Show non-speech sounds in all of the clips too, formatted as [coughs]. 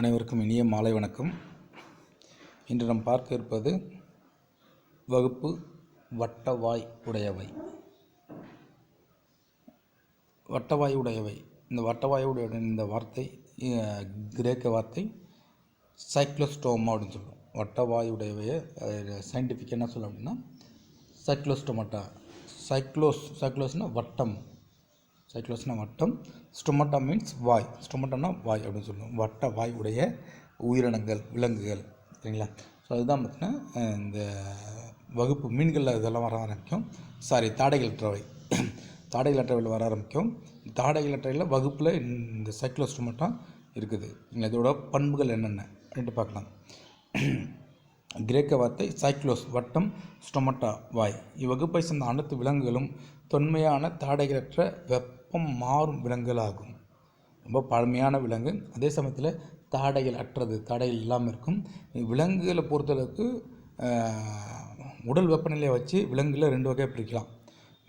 அனைவருக்கும் இனிய மாலை வணக்கம். இன்று நாம் பார்க்க இருப்பது வகுப்பு வட்டவாய் உடையவை. வட்டவாய் உடையவை. இந்த வட்டவாய் உடைய இந்த வார்த்தை கிரேக்க வார்த்தை சைக்ளோஸ்டோமா அப்படின்னு சொல்லுவோம் வட்டவாய் உடையவையை சயின்டிஃபிக் என்ன சொல்லும் அப்படின்னா சைக்ளோஸ்டோமாட்டா சைக்ளோஸ் சைக்ளோஸ்னால் வட்டம். சைக்ளோஸ்னா வட்டம் ஸ்டொமட்டா மீன்ஸ் வாய் ஸ்டொமட்டோனா வாய் அப்படின்னு சொல்லுவோம். வட்ட வாய் உடைய உயிரினங்கள் விலங்குகள் சரிங்களா? ஸோ அதுதான் பார்த்தீங்கன்னா இந்த வகுப்பு மீன்களில் இதெல்லாம் வர ஆரம்பிக்கும். சாரி தாடைகளற்றவை [coughs] தாடைகளற்றவையில் வர ஆரம்பிக்கும். தாடைகளற்றவையில் வகுப்பில் இந்த சைக்ளோஸ்டொமட்டா இருக்குது. இதோட பண்புகள் என்னென்ன? அப்படின்ட்டு பார்க்கலாம். [coughs] கிரேக்க வார்த்தை சைக்ளோஸ் வட்டம் ஸ்டொமட்டா வாய் இவ்வகுப்பை சேர்ந்த அனைத்து விலங்குகளும் தொன்மையான தாடைகளற்ற வெப்பம் மாறும் விலங்குகளாகும். ரொம்ப பழமையான விலங்கு. அதே சமயத்தில் தாடைகள் அற்றது தாடைகள் இல்லாமல் இருக்கும். விலங்குகளை பொறுத்தளவுக்கு உடல் வெப்பநிலையை வச்சு விலங்குகளை ரெண்டு வகையாக பிரிக்கலாம்.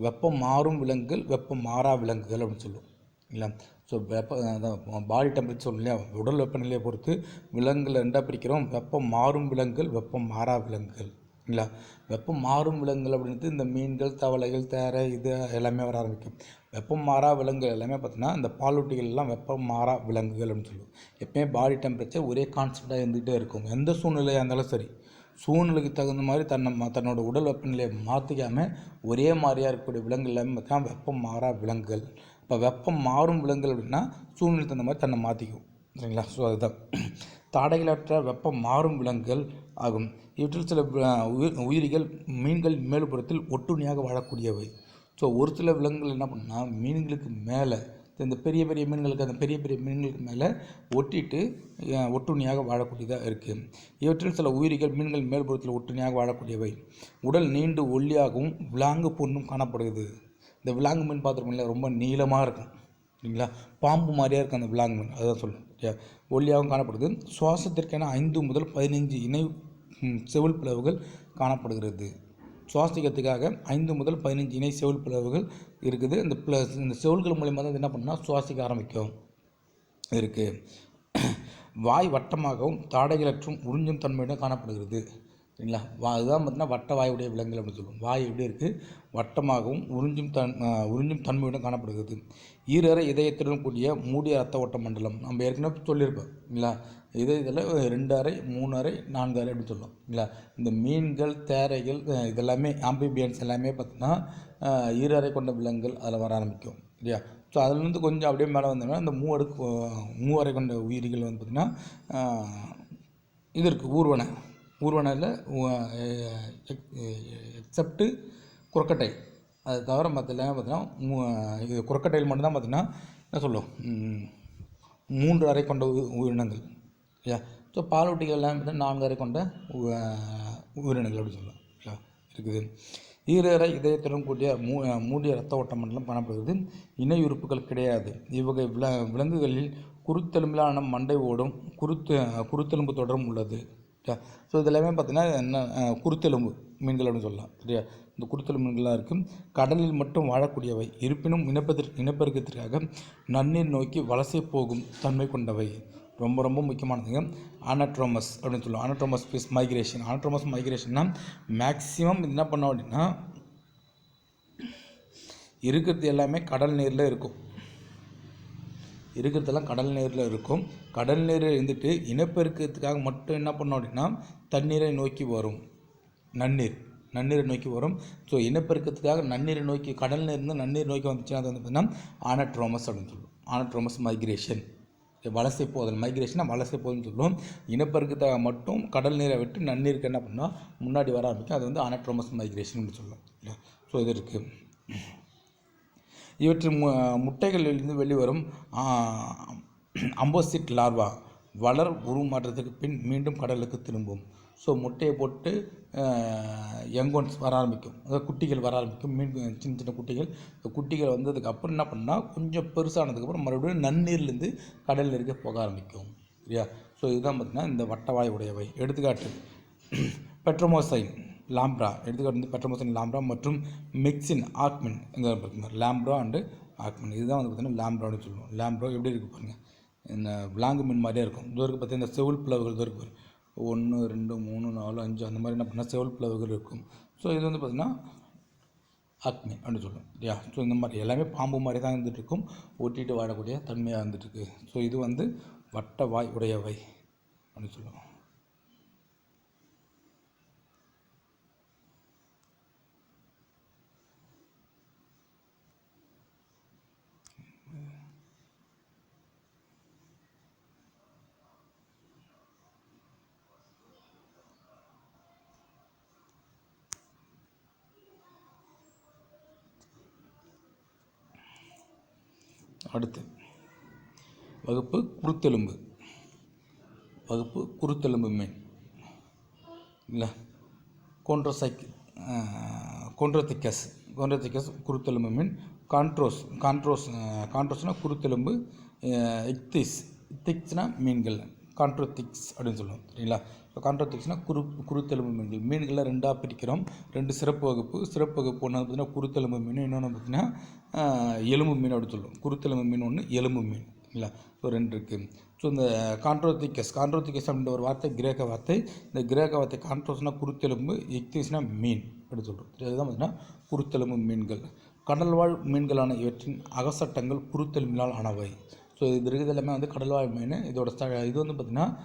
வெப்பம் மாறும் விலங்குகள் வெப்பம் மாறா விலங்குகள் அப்படின்னு சொல்லுவோம். இல்லை ஸோ வெப்ப பாடி டெம்பரேச்சர் இல்லையா? உடல் வெப்பநிலையை பொறுத்து விலங்குகளை ரெண்டாக பிரிக்கிறோம். வெப்பம் மாறும் விலங்குகள் வெப்பம் மாறா விலங்குகள். ஓகேங்களா வெப்பம் மாறும் விலங்குகள் அப்படின்றது இந்த மீன்கள் தவளைகள் தேரை இது எல்லாமே வர ஆரம்பிக்கும். வெப்பம் மாறா விலங்குகள் எல்லாமே பார்த்தீங்கன்னா இந்த பாலூட்டிகள் எல்லாம் வெப்பம் மாறா விலங்குகள் அப்படின்னு சொல்லுவோம். எப்போயுமே பாடி டெம்பரேச்சர் ஒரே கான்ஸ்டண்ட்டாக இருந்துகிட்டே இருக்கும். எந்த சூழ்நிலையாக இருந்தாலும் சரி சூழ்நிலைக்கு தகுந்த மாதிரி தன்னை ம- தன்னோட உடல் வெப்பநிலையை மாற்றிக்காமல் ஒரே மாதிரியாக இருக்கக்கூடிய விலங்குகள் எல்லாமே பார்த்தீங்கன்னா வெப்பம் மாறா விலங்குகள். இப்போ வெப்பம் மாறும் விலங்குகள் அப்படின்னா சூழ்நிலை தகுந்த மாதிரி தன்னை மாற்றிக்கும் சரிங்களா? ஸோ அதுதான். [clears throat] தாடைகளற்ற வெப்பம் மாறும் விலங்குகள் ஆகும். இவற்றில் சில உயிர் உயிரிகள் மீன்கள் மேல்புறத்தில் ஒட்டுண்ணியாக வாழக்கூடியவை. ஸோ ஒரு சில விலங்குகள் என்ன பண்ணுன்னா மீன்களுக்கு மேலே இந்த பெரிய பெரிய மீன்களுக்கு அந்த பெரிய பெரிய மீன்களுக்கு மேலே ஒட்டிட்டு ஒட்டுணியாக ஒட்டுண்ணியாக வாழக்கூடியதாக இருக்குது இவற்றில் சில உயிரிகள் மீன்கள் மேல்புறத்தில் ஒட்டுணியாக வாழக்கூடியவை. உடல் நீண்டு ஒல்லியாகவும் விலாங்கு பொண்ணும் காணப்படுகிறது. இந்த விலாங்கு மீன் பார்த்துருக்கோம்ல ரொம்ப நீளமாக இருக்கும். சரிங்களா பாம்பு மாதிரியாக இருக்கும் அந்த விலாங்கு மீன். அதுதான் சொல்லணும் ஒல்லியாகவும் காணப்படுது. சுவாசத்திற்கான ஐந்து முதல் பதினைஞ்சு இணை செவில் பிளவுகள் காணப்படுகிறது. சுவாசிக்கிறதுக்காக ஐந்து முதல் பதினஞ்சு இணை செவில் பிளவுகள் இருக்குது. இந்த ப்ளஸ் இந்த செவில்கள் மூலிமா தான் இது என்ன பண்ணால் சுவாசிக்க ஆரம்பிக்கும். இருக்குது வாய் வட்டமாகவும் தாடைகளற்றும் உறிஞ்சும் தன்மையுடன் காணப்படுகிறது. சரிங்களா? வா அதுதான் பார்த்தீங்கன்னா வட்ட வாயுடைய விலங்குகள் அப்படின்னு சொல்லுவோம். வாய் எப்படி இருக்குது வட்டமாகவும் உறிஞ்சும் தன் உறிஞ்சும் தன்மையுடன் காணப்படுகிறது. ஈரற இதயத்துடன் கூடிய மூடிய ரத்த ஓட்ட மண்டலம். நம்ம ஏற்கனவே சொல்லியிருப்போம் இல்லைங்களா இதயத்தில் ரெண்டு அறை மூணு அறை நான்கு அறை அப்படின்னு சொல்லுவோம் இல்லைங்களா இந்த மீன்கள் தேரைகள் இதெல்லாமே ஆம்பிபியன்ஸ் எல்லாமே பார்த்தீங்கன்னா ஈரறை கொண்ட விலங்குகள் அதில் வர ஆரம்பிக்கும் இல்லையா ஸோ அதுலேருந்து கொஞ்சம் அப்படியே மேலே வந்தோம்னா இந்த மூவடுக்கு மூவரை கொண்ட உயிரிகள் வந்து பார்த்திங்கன்னா இது இருக்குது ஊர்வனை. ஊர்வனையில் எக்ஸப்ட்டு குரக்கட்டை. அது தவிர மற்ற எல்லாமே பார்த்தீங்கன்னா இது குரக்கட்டையில் மட்டும்தான் பார்த்தீங்கன்னா என்ன சொல்லும் மூன்று அறை கொண்ட உ- உயிரினங்கள். இல்லையா ஸோ பாலூட்டிகள் எல்லாம் பார்த்தீங்கன்னா நான்கு அறை கொண்ட உயிரினங்கள் அப்படின்னு சொல்லலாம் இல்லையா இருக்குது. ஈரறை இதயத்துடன் கூடிய மூ மூடிய ரத்த ஓட்டம் மண்டலம் காணப்படுகிறது. இணை உறுப்புகள் கிடையாது. இவ்வகை வில விலங்குகளில் குருத்தெலும்பிலான மண்டை ஓடும் குருத்து குருத்தெலும்பு தொடரும் உள்ளது. ஸோ இதெல்லாமே பார்த்தீங்கன்னா என்ன குருத்தெலும்பு மீன்கள் அப்படின்னு சொல்லலாம். சரியா? இந்த குருத்தெலும்பு மீன்களாக இருக்கும். கடலில் மட்டும் வாழக்கூடியவை. இருப்பினும் இனப்பெருக்க இனப்பெருக்கத்திற்காக நன்னீர் நோக்கி வலசை போகும் தன்மை கொண்டவை. ரொம்ப ரொம்ப முக்கியமானதுங்க. ஆனட்ரோமஸ் அப்படின்னு சொல்லுவோம். ஆனட்ரோமஸ் ஸ்பீஸ் மைக்ரேஷன் ஆனட்ரோமஸ் மைக்ரேஷன்னா மேக்ஸிமம் என்ன பண்ணோம் அப்படின்னா இருக்கிறது எல்லாமே கடல் நீரில் இருக்கும். இருக்கிறதெல்லாம் கடல் நீரில் இருக்கும். கடல் நீர் இருந்துட்டு இனப்பெருக்கத்துக்காக மட்டும் என்ன பண்ணோம் அப்படின்னா தண்ணீரை நோக்கி வரும். நன்னீர் நன்னீரை நோக்கி வரும். ஸோ இனப்பெருக்கத்துக்காக நன்னீரை நோக்கி கடல் நீர்ந்து நன்னீர் நோக்கி வந்துச்சுன்னா அது வந்து பார்த்தீங்கன்னா ஆனட்ரோமஸ் அப்படின்னு சொல்லுவோம். ஆனட்ரோமஸ் மைக்ரேஷன் வலசை போதல். மைக்ரேஷனாக வலசை போதல்னு சொல்லுவோம். இனப்பெருக்கத்துக்காக மட்டும் கடல் நீரை விட்டு நன்னீருக்கு என்ன பண்ணால் முன்னாடி வர ஆரம்பிக்கும். அது வந்து ஆனட்ரோமஸ் மைக்ரேஷன் சொல்லுவோம். ஸோ இது இருக்குது இவற்றின் மு முட்டைகளிலிருந்து வெளிவரும் அம்போசிட் லார்வா வளர் உருமாற்றத்துக்கு பின் மீண்டும் கடலுக்கு திரும்பும். ஸோ முட்டையை போட்டு யங்கோன்ஸ் வர ஆரம்பிக்கும். அதாவது குட்டிகள் வர ஆரம்பிக்கும். மீன் சின்ன சின்ன குட்டிகள். இந்த குட்டிகள் வந்ததுக்கு அப்புறம் என்ன பண்ணால் கொஞ்சம் பெருசானதுக்கப்புறம் மறுபடியும் நன்னீர்லேருந்து கடலில் இருக்க போக ஆரம்பிக்கும். சரியா? ஸோ இதுதான் பார்த்திங்கன்னா இந்த வட்டவாய் உடையவை. எடுத்துக்காட்டு [clears throat] பெட்ரோமோசைன். லாம்ப்ரா எடுத்துக்காட்டு வந்து பெட்ரோமோசன் லாம்ப்ரா மற்றும் மிக்சின் ஆக்மின் இங்கே பார்த்தீங்கன்னா லாம்ப்ரா அண்டு ஆக்மின். இதுதான் வந்து பார்த்திங்கன்னா லாம்ப்ரான்னு சொல்லுவோம். லாம்ப்ரா எப்படி இருக்குது பாருங்கள் இந்த விலாங்கு மீன் மாதிரியே இருக்கும். இது வரைக்கும் பார்த்தீங்கன்னா இந்த பிளவுகள் இது வரைக்கும் ஒன்று ரெண்டு மூணு நாலு அஞ்சு அந்த மாதிரி என்ன பண்ணால் செவல் பிளவுகள் இருக்கும். ஸோ இது வந்து பார்த்திங்கன்னா ஆக்மி அப்படின்னு சொல்லுவோம். இல்லையா? ஸோ இந்த மாதிரி எல்லாமே பாம்பு மாதிரி தான் இருந்துகிட்டு இருக்கும். ஒட்டிட்டு வாழக்கூடிய தன்மையாக இருந்துட்டுருக்கு ஸோ இது வந்து வட்ட வாய் உடையவை அப்படின்னு சொல்லுவோம். அடுத்து வகுப்பு குருத்தெலும்பு வகுப்பு குருத்தெலும்பு மீன். இல்லை கோன்ட்ரோசைக் கோன்ட்ரோதிக்கஸ் கோன்ட்ரோதிக்கஸ் குருத்தெலும்பு மீன். கான்ட்ரோஸ் கான்ட்ரோஸ் கான்ட்ரோஸ்னால் குருத்தெலும்பு இக்திஸ் இத்திக்ஸ்னால் மீன்கள். கான்ட்ரோத்திக்ஸ் அப்படின்னு சொல்லுவோம் சரிங்களா? இப்போ கான்ட்ரோத்திக்ஸ்னால் குரு குருத்தெலும்பு மீன்கள். மீன்களை ரெண்டாக பிரிக்கிறோம். ரெண்டு சிறப்பு வகுப்பு. சிறப்பு வகுப்பு ஒன்று பார்த்தீங்கன்னா குருத்தெலும்பு மீன் இன்னொன்று பார்த்தீங்கன்னா எலும்பு மீன் அப்படின்னு சொல்லுவோம். குருத்தெலும்பு மீன் ஒன்று எலும்பு மீன் இல்லை ஸோ ரெண்டு இருக்குது ஸோ இந்த கான்ட்ரோதிக்கஸ் கான்ட்ரோதிக்கஸ் அப்படின்ற ஒரு வார்த்தை கிரேக்க வார்த்தை. இந்த கிரேக்க வார்த்தை கான்ட்ரோஸ்னால் குருத்தெலும்பு இக்திஸ்னா மீன் அப்படின்னு சொல்கிறோம் அதுதான் பார்த்தீங்கன்னா குருத்தெலும்பு மீன்கள். கடல்வாழ் மீன்களான இவற்றின் அகசட்டங்கள் குருத்தெலும்பினால் ஆனவை. ஸோ இது இருக்கிறது எல்லாமே வந்து கடல்வாழ் மீன். இதோட ஸ்த இது வந்து பார்த்திங்கன்னா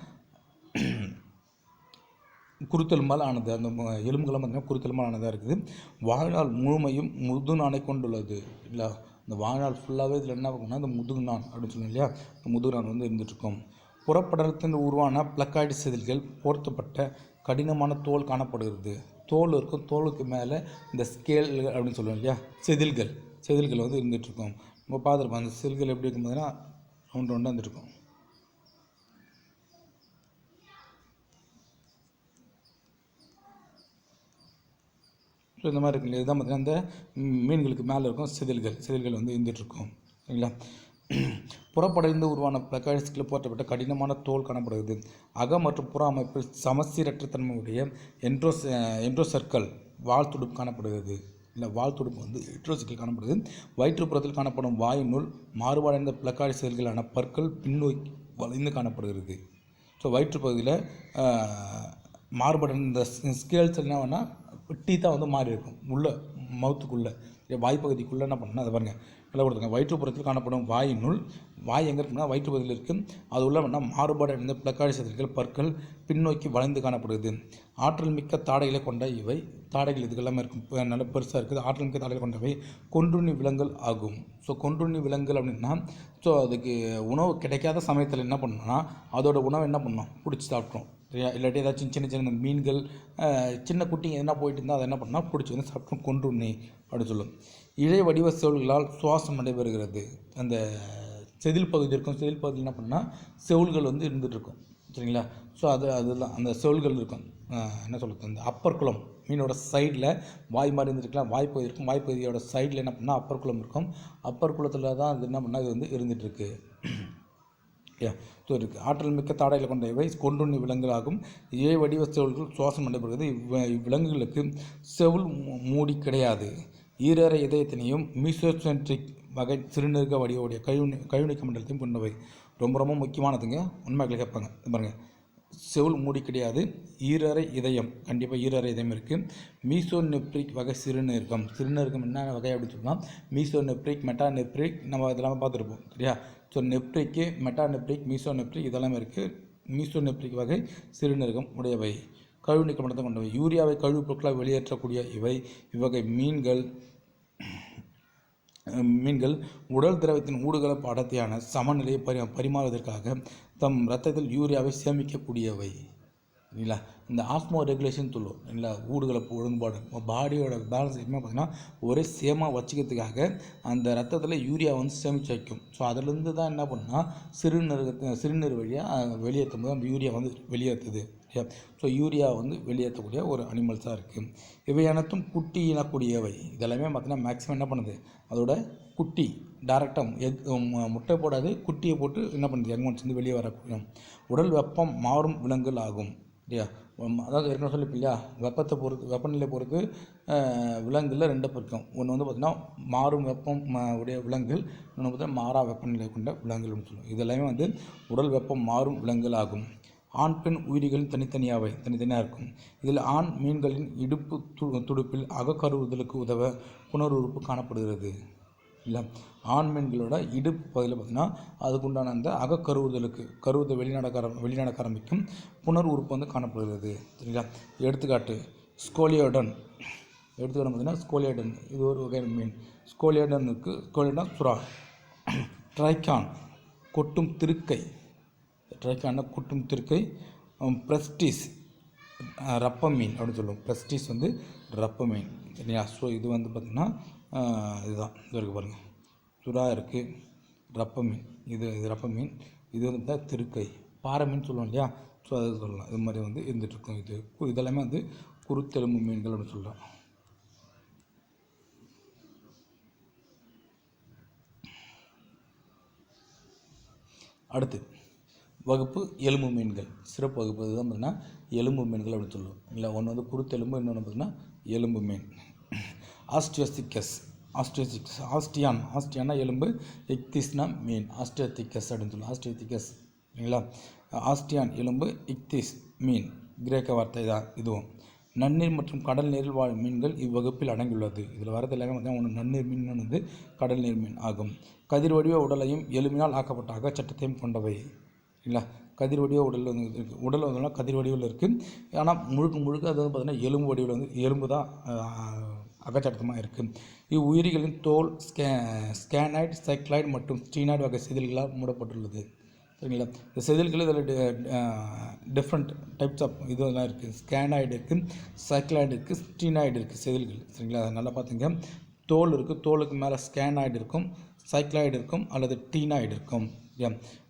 குருத்தெலும்பால் ஆனது. அந்த ம- எலும்புகள்லாம் பார்த்திங்கன்னா குருத்தெலும்பால் ஆனதாக இருக்குது. வாழ்நாள் முழுமையும் முது நாணை கொண்டுள்ளது. இல்லை இந்த வாழ்நாள் ஃபுல்லாகவே இதில் என்ன பார்க்கணும்னா இந்த முதுகுநான் அப்படின்னு சொன்னோம் இல்லையா? இந்த முதுகுநான் வந்து இருந்துகிட்ருக்கோம் புறப்படலத்தின் உருவான பிளக்காய்டு செதில்கள் போர்த்தப்பட்ட கடினமான தோல் காணப்படுகிறது. தோல் இருக்கும். தோலுக்கு மேலே இந்த ஸ்கேல் அப்படின்னு சொல்லுவோம் இல்லையா? செதில்கள். செதில்கள் வந்து இருந்துகிட்ருக்கோம் நம்ம பார்த்துருப்போம். அந்த செதில்கள் எப்படி இருக்கும் பார்த்தீங்கன்னா ரவுண்ட் ரவுண்டாக வந்துருக்கும் ஸோ இந்த மாதிரி இருக்குல்ல இதுதான் பார்த்தீங்கன்னா இந்த மீன்களுக்கு மேலே இருக்கும் செதில்கள். செதில்கள் வந்து இருந்துகிட்ருக்கும் சரிங்களா? புறப்படைந்து உருவான பிளக்காய்ஸ்களில் போற்றப்பட்ட கடினமான தோல் காணப்படுகிறது. அக மற்றும் புற அமைப்பில் சமச்சீரற்ற தன்மையுடைய என்ட்ரோஸ் என்ட்ரோ சர்க்கிள் காணப்படுகிறது. இல்லை வால் துடுப்பு வந்து எட்ரோசிக்கல் காணப்படுது. வயிற்றுப்புறத்தில் காணப்படும் வாயினுள் மாறுபாடடைந்த பிளக்காடி செல்களான பற்கள் பின்னோக்கி வளைந்து காணப்படுகிறது. ஸோ வயிற்றுப்பகுதியில் மாறுபடைந்த ஸ்கேல்ஸ் என்ன பண்ணால் டீத்தாக வந்து மாறி இருக்கும் உள்ள மவுத்துக்குள்ளே வாய்ப்பகுதிக்குள்ளே என்ன பண்ணணும் அதை பாருங்கள் நல்லா கொடுத்துருங்க. வயிற்றுப்புறத்தில் காணப்படும் வாயினுள் வாய் எங்கே இருக்குன்னா வயிற்றுப்பகுதியில் இருக்குது அது உள்ள வேணால் மாறுபாடு அடைந்த பிளக்காடி செதில்கள் பற்கள் பின்னோக்கி வளைந்து காணப்படுது. ஆற்றல் மிக்க தாடைகளை கொண்ட இவை. தாடைகள் இதுக்கெல்லாமே இருக்கும். நல்ல பெருசாக இருக்குது. ஆற்றல் மிக்க தாடைகள் கொண்டவை. கொன்றுண்ணி விலங்குகள் ஆகும். ஸோ கொன்றுண்ணி விலங்குகள் அப்படின்னா ஸோ அதுக்கு உணவு கிடைக்காத சமயத்தில் என்ன பண்ணணும்னா அதோட உணவை என்ன பண்ணோம் பிடிச்சி சாப்பிட்றோம் சரியா? இல்லாட்டி ஏதாச்சும் சின்ன சின்ன மீன்கள் சின்ன குட்டிங்க என்ன போயிட்டு இருந்தால் அதை என்ன பண்ணால் பிடிச்சி வந்து சாப்பிட்றோம் கொன்றுண்ணி அப்படின்னு சொல்லும். இழை வடிவ செவல்களால் சுவாசம் நடைபெறுகிறது. அந்த செதில் பகுதி இருக்கும். செதில் பகுதியில் என்ன பண்ணால் செவுள்கள் வந்து இருந்துகிட்ருக்கும் சரிங்களா? ஸோ அது அதெல்லாம் அந்த செவுள்கள் இருக்கும். என்ன சொல்கிறது அந்த அப்பர் குளம் மீனோட சைடில் வாய் மாதிரி இருந்துருக்கலாம். வாய்ப்பகுதி இருக்கும். வாய்ப்பகுதியோட சைடில் என்ன பண்ணால் அப்பர் குளம் இருக்கும். அப்பர் குளத்தில் தான் அது என்ன பண்ணால் இது வந்து இருந்துகிட்ருக்கு ஸோ இருக்குது ஆற்றல் மிக்க தாடைகளை கொண்ட இவை கொண்டுண்ணி விலங்குகளாகும். இவை வடிவ செவல்கள் சுவாசம் நடைபெறுகிறது இவ் இவ்விலங்குகளுக்கு செவுள் மூ- மூடி கிடையாது. ஈரற இதயத்தினையும் மீசோசென்ட்ரிக் வகை சிறுநீர்க வடிவுடைய கழிவு கழிவுநீக்க மண்டலத்தையும் கொண்டவை. ரொம்ப ரொம்ப முக்கியமானதுங்க. உண்மைகளை கேட்பாங்க. பாருங்கள் பாருங்க. செவுள் மூடி கிடையாது. ஈரறை இதயம். கண்டிப்பாக ஈரறை இதயம் இருக்குது மீசோ நெப்ரிக் வகை சிறுநீர்க்கம் சிறுநீர்க்கம் என்ன வகை அப்படின்னு சொன்னால் மெட்டா நெப்ரிக் நம்ம இதெல்லாம் பார்த்துருப்போம். சரியா? So nephric meta nephric meso nephric இதெல்லாமே இருக்குது மீசோ நெப்ரிக் வகை சிறுநீரகம் உடையவை. கழிவு நீக்க கொண்டவை. யூரியாவை கழிவுப் பொருட்களாக வெளியேற்றக்கூடிய இவை. இவ்வகை மீன்கள் மீன்கள் உடல் திரவத்தின் ஊடுகலப்பு அடர்த்தியான சமநிலையை பரி பரிமாறுவதற்காக தம் இரத்தத்தில் யூரியாவை சேமிக்கக்கூடியவை. சரிங்களா இந்த ஆஸ்மோ ரெகுலேஷன் சொல்லுவோம். இல்லைங்களா ஊடுகளை ஒழுங்குபாடு. பாடியோட பேலன்ஸ் எப்பவுமே பார்த்தீங்கன்னா ஒரே சேமாக வச்சுக்கிறதுக்காக அந்த ரத்தத்தில் யூரியா வந்து சேமித்து வைக்கும். ஸோ அதுலேருந்து தான் என்ன பண்ணால் சிறுநீரகத்து சிறுநீர் வழியாக வெளியேற்றும் போது அந்த யூரியா வந்து வெளியேற்றுது ஸோ யூரியா வந்து வெளியேற்றக்கூடிய ஒரு அனிமல்ஸாக இருக்குது இவை அனைத்தும் குட்டி இனக்கூடியவை. இதெல்லாமே பார்த்தீங்கன்னா மேக்ஸிமம் என்ன பண்ணுது? அதோட குட்டி டேரெக்டாக எக் முட்டை போடாது குட்டியை போட்டு என்ன பண்ணுது? யங் வந்து வெளியே வரக்கூடிய உடல் வெப்பம் மாறும் விலங்குகள் ஆகும் இல்லையா? அதாவது ஏற்கனவே சொல்லிப்போம் இல்லையா வெப்பத்தை பொறுத்து வெப்பநிலை பொறுத்து விலங்குகளில் ரெண்டு பிரிக்கும் ஒன்று வந்து பார்த்திங்கன்னா மாறும் வெப்பம் உடைய விலங்குகள் இன்னொன்று பார்த்தீங்கன்னா மாறா வெப்பநிலை கொண்ட விலங்குகள்னு சொல்லுவோம் இதெல்லாமே வந்து உடல் வெப்பம் மாறும் விலங்குகள் ஆகும். ஆண் பெண் உயிரிகள் தனித்தனியாகவே தனித்தனியாக இருக்கும். இதில் ஆண் மீன்களின் இடுப்பு து துடுப்பில் அகக்கருவுதலுக்கு உதவ புனருறுப்பு காணப்படுகிறது. இல்லை. ஆண் மீன்களோட இடுப்பு பகுதியில் பார்த்திங்கன்னா அதுக்குண்டான அந்த அகக்கருவுதலுக்கு கருவுதை வெளிநடக்க வெளிநாடக்க வெளிநடக்க ஆரம்பிக்கும் புனர் உறுப்பு வந்து காணப்படுகிறது. சரிங்களா? எடுத்துக்காட்டு ஸ்கோலியோடன். எடுத்துக்காட்டு பார்த்திங்கன்னா ஸ்கோலியோடன். இது ஒரு வகை மீன். ஸ்கோலியோடன் இருக்குது ஸ்கோலியோடன் சுறா. ட்ரைகான் கொட்டும் திருக்கை. ட்ரைக்கான கொட்டும் திருக்கை. ப்ரெஸ்டிஸ் ரப்ப மீன் அப்படின்னு சொல்லுவோம். ப்ரெஸ்டீஸ் வந்து ரப்ப மீன் சரியா ஸோ இது வந்து பார்த்திங்கன்னா இதுதான். இது இருக்குது பாருங்கள் சுறா இருக்குது ரப்ப மீன் இது இது ரப்ப மீன் இது வந்து தான் திருக்கை. பாறை மீன் சொல்லுவோம் இல்லையா? ஸோ அது சொல்லலாம். இது மாதிரி வந்து இருந்துகிட்ருக்கும் இது கு- இதெல்லாமே வந்து குருத்தெலும்பு மீன்கள் அப்படின்னு சொல்லலாம். அடுத்து வகுப்பு எலும்பு மீன்கள். சிறப்பு வகுப்பு இதுதான் பார்த்தீங்கன்னா எலும்பு மீன்கள் அப்படின்னு சொல்லுவோம். இல்லை ஒன்று வந்து குருத்தெலும்பு இன்னொன்று பார்த்தீங்கன்னா எலும்பு மீன். ஆஸ்டியோசிக்கஸ் ஆஸ்டியோசிக்ஸ் ஆஸ்டியான் ஆஸ்டியானா எலும்பு இக்திஸ்னா மீன். ஆஸ்டியோதிக்கஸ் அப்படின்னு சொல்லலாம் ஆஸ்டியோதிக்கஸ் சரிங்களா ஆஸ்டியான் எலும்பு இக்திஸ் மீன். கிரேக்க வார்த்தை தான் இதுவும். நன்னீர் மற்றும் கடல் நீரில் வாழும் மீன்கள் இவ்வகுப்பில் அடங்கியுள்ளது. இதில் வரது எல்லாமே பார்த்தீங்கன்னா ஒன்று நன்னீர் மீன் வந்து கடல் நீர் மீன் ஆகும். கதிர் வடிவ உடலையும் எலும்பினால் ஆக்கப்பட்ட அகச்சட்டத்தையும் கொண்டவை. இல்லைங்களா? கதிர் வடிவ உடல் வந்து இருக்குது உடல் வந்து கதிர் வடிவில் இருக்குது ஆனால் முழுக்க முழுக்க அது வந்து பார்த்திங்கன்னா எலும்பு வடிவில் வந்து எலும்பு தான் அகச்சட்டமாக இருக்குது இவ்வுயிரிகளின் தோல் ஸ்கே ஸ்கேனைட் சைக்ளைட் மற்றும் ஸ்டீனாய்டு வகை செதில்களால் மூடப்பட்டுள்ளது. சரிங்களா? இந்த செதில்கள் இதில் டிஃப்ரெண்ட் டைப்ஸ் ஆஃப் இதெல்லாம் இருக்குது ஸ்கேனாய்டு இருக்குது சைக்ளைடு இருக்குது ஸ்டீனாய்டு இருக்குது செதில்கள். சரிங்களா? அதை நல்லா பார்த்துங்க. தோல் இருக்குது தோலுக்கு மேலே ஸ்கேனாய்டு இருக்கும் சைக்ளாய்டு இருக்கும் அல்லது டீனாய்டு இருக்கும்.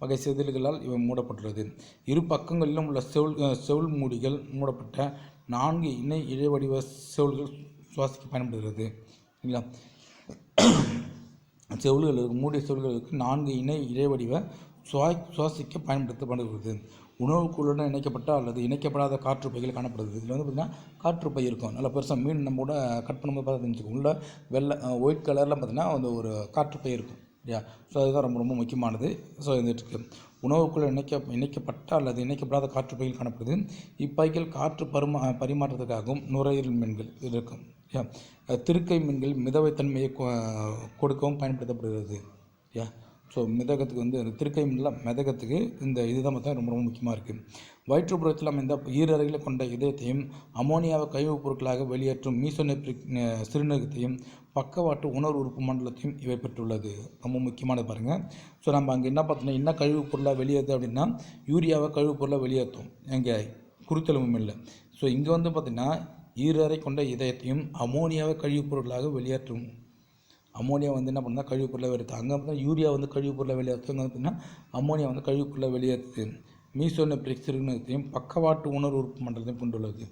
வகை செதில்களால் இவை மூடப்பட்டுள்ளது. இரு பக்கங்களிலும் உள்ள செவுள் செவுள் மூடிகள் மூடப்பட்ட நான்கு இணை இழைவடிவ செவுள்கள் சுவாசிக்க பயன்படுகிறது. சரிங்களா? செவில்களுக்கு மூடிய செவில்களுக்கு நான்கு இணை இடைவடிவ சுவா சுவாசிக்க பயன்படுத்தப்படுகிறது. உணவுக்குள்ளுடன் இணைக்கப்பட்ட அல்லது இணைக்கப்படாத காற்றுப்பைகள் காணப்படுது இதில் வந்து பார்த்திங்கன்னா காற்றுப்பை இருக்கும். நல்ல பெருசாக மீன் நம்ம கூட கட் பண்ணும்போது பார்த்தா தெரிஞ்சுக்கும். உள்ள வெள்ளை ஒயிட் கலரில் பார்த்திங்கன்னா அந்த ஒரு காற்றுப்பை இருக்கும். இல்லையா ஸோ அதுதான் ரொம்ப ரொம்ப முக்கியமானது. ஸோ இருந்துகிட்ருக்கு இருக்கு. உணவுக்குள் இணைக்க இணைக்கப்பட்ட அல்லது இணைக்கப்படாத காற்றுப்பைகள் காணப்படுது. இப்பைகள் காற்று பரிமா பரிமாற்றத்துக்காகவும் நுரையீரல் மீன்கள் இது இருக்கும். யா திருக்கை மீன்கள் மிதவைத்தன்மையை கொ- கொடுக்கவும் பயன்படுத்தப்படுகிறது. யா ஸோ மிதகத்துக்கு வந்து அந்த திருக்கை மீன்லாம் மிதகத்துக்கு இந்த இதுதான் பார்த்தா ரொம்ப ரொம்ப முக்கியமாக இருக்குது வயிற்றுப்புறத்தில் அமைந்த ஈரறைகளை கொண்ட இதயத்தையும் அமோனியாவை கழிவுப் பொருட்களாக வெளியேற்றும் மீசோனெப்ரிக் சிறுநீரகத்தையும் பக்கவாட்டு உணர்வு உறுப்பு மண்டலத்தையும் இவை பெற்றுள்ளது. ரொம்ப முக்கியமானது பாருங்கள் ஸோ நம்ம அங்கே என்ன பார்த்தோன்னா என்ன கழிவுப் பொருளாக வெளியேறுது அப்படின்னா யூரியாவை கழிவுப் பொருளாக வெளியேற்றும். எங்கே குருத்தெலும்பும் இல்லை. ஸோ இங்கே வந்து பார்த்திங்கன்னா ஈரறை கொண்ட இதயத்தையும் அமோனியாவை கழிவுப் பொருளாக வெளியேற்றும். அமோனியா வந்து என்ன பண்ணால் கழிவுப் பொருளை வெளியேற்றும் அங்கே பார்த்தா யூரியா வந்து கழிவுப் பொருளை வெளியேற்றும் அங்கே பார்த்தீங்கன்னா அமோனியா வந்து கழிவுப் பொருளை வெளியேற்றுது. மீசோனெப்ரிக் சிறுநீரகத்தையும் பக்கவாட்டு உணர்வு உறுப்பு மண்டலத்தையும் கொண்டுள்ளது.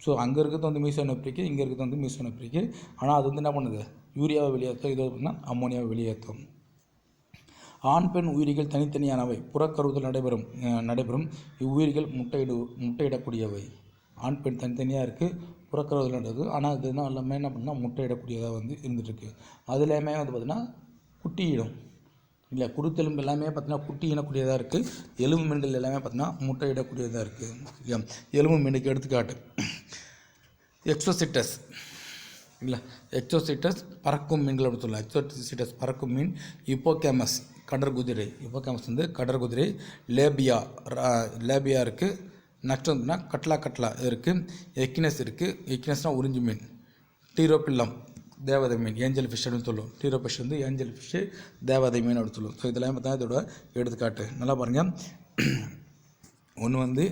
ஸோ அங்கே இருக்கிறது வந்து மீசோனெப்ரிக்கு இங்கே இருக்கிறது வந்து மீசோனெப்ரிக்கு ஆனால் அது வந்து என்ன பண்ணுது? யூரியாவை வெளியேற்றும் இது அப்படின்னா அமோனியாவை வெளியேற்றும். ஆண் பெண் உயிரிகள் தனித்தனியானவை. புறக்கருவுதல் நடைபெறும் நடைபெறும். இவ்வுயிரிகள் முட்டையிடு முட்டையிடக்கூடியவை. ஆண் பெண் தனித்தனியாக இருக்குது புறக்கருவுதல் நடக்குது. ஆனால் அது என்ன எல்லாமே என்ன பண்ணால் முட்டையிடக்கூடியதாக வந்து இருந்துகிட்ருக்கு அதுலேயுமே வந்து பார்த்திங்கன்னா குட்டியிடும். இல்லை குருத்தெலும்பு எல்லாமே பார்த்தீங்கன்னா குட்டி இனக்கூடியதாக இருக்குது எலும்பு மீன்கள் எல்லாமே பார்த்தீங்கன்னா முட்டையிடக்கூடியதாக இருக்குது இல்லையா? எலும்பு மீனுக்கு எடுத்துக்காட்டு. எக்ஸோசிட்டஸ் இல்லை எக்ஸோசிட்டஸ் பறக்கும் மீன்கள் அப்படின்னு சொல்லலாம். எக்ஸோசிட்டஸ் பறக்கும் மீன் இப்போகேமஸ் கடற்குதிரை. இப்போகேமஸ் வந்து கடற்குதிரை லேபியா ரா- லேபியா இருக்குது நெக்ஸ்ட் வந்துன்னா கட்லா கட்லா இருக்குது எக்னஸ் இருக்குது எக்னஸ்னால் உறிஞ்சி மீன். டீரோப்பில்லம் தேவதை மீன் ஏஞ்சல் ஃபிஷ் அப்படின்னு சொல்லுவோம். டீரோ ஃபிஷ் வந்து ஏஞ்சல் ஃபிஷ்ஷு தேவதை மீன் அப்படின்னு சொல்லுவோம். ஸோ இதெல்லாம் பார்த்தா இதோட எடுத்துக்காட்டு. நல்லா பாருங்கள் ஒன்று வந்து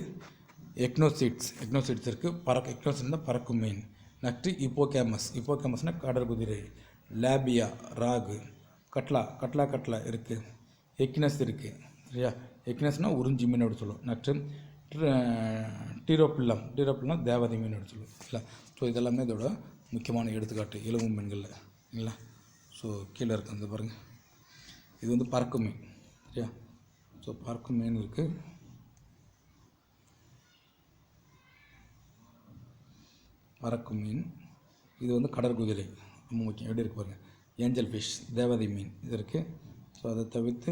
எக்னோசீட்ஸ். எக்னோசீட்ஸ் இருக்குது பறக்க எக்னோசீட்ஸ் பறக்கும் மீன். நெக்ஸ்ட்டு இப்போகேமஸ் இப்போகேமஸ்னால் கடற்குதிரை லேபியா ராகு. கட்லா கட்லா கட்லா இருக்குது எக்னஸ் இருக்குது சரியா? எக்னஸ்னால் உறிஞ்சி மீன் அப்படி சொல்லுவோம். நெக்ஸ்ட்டு டீரோப்பில்லம் டீரோப்பில்லம் தேவதை மீன் அப்படி இல்லை? ஸோ இதெல்லாமே இதோட முக்கியமான எடுத்துக்காட்டு எலும்பு மீன்களில் இல்லை ஸோ கீழே இருக்கு அந்த பாருங்கள் இது வந்து பறக்கும் மீன் சரியா? ஸோ பறக்கும் மீன் இருக்குது பறக்கும் மீன். இது வந்து கடற்குதிரை ரொம்ப முக்கியம். எப்படி இருக்கு பாருங்கள் ஏஞ்சல் ஃபிஷ் தேவதை மீன் இது இருக்குது ஸோ அதை தவிர்த்து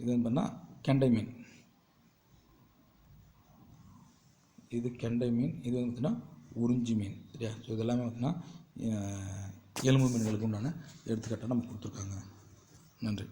இது வந்து பண்ணால் கெண்டை மீன். இது கெண்டை மீன் இது வந்து பார்த்தீங்கன்னா உறிஞ்சி மீன் சரியா? ஸோ இதெல்லாமே பார்த்தீங்கன்னா எலும்பு மீன்களுக்கு உண்டான எடுத்துக்காட்டாக நம்ம கொடுத்துருக்காங்க. நன்றி.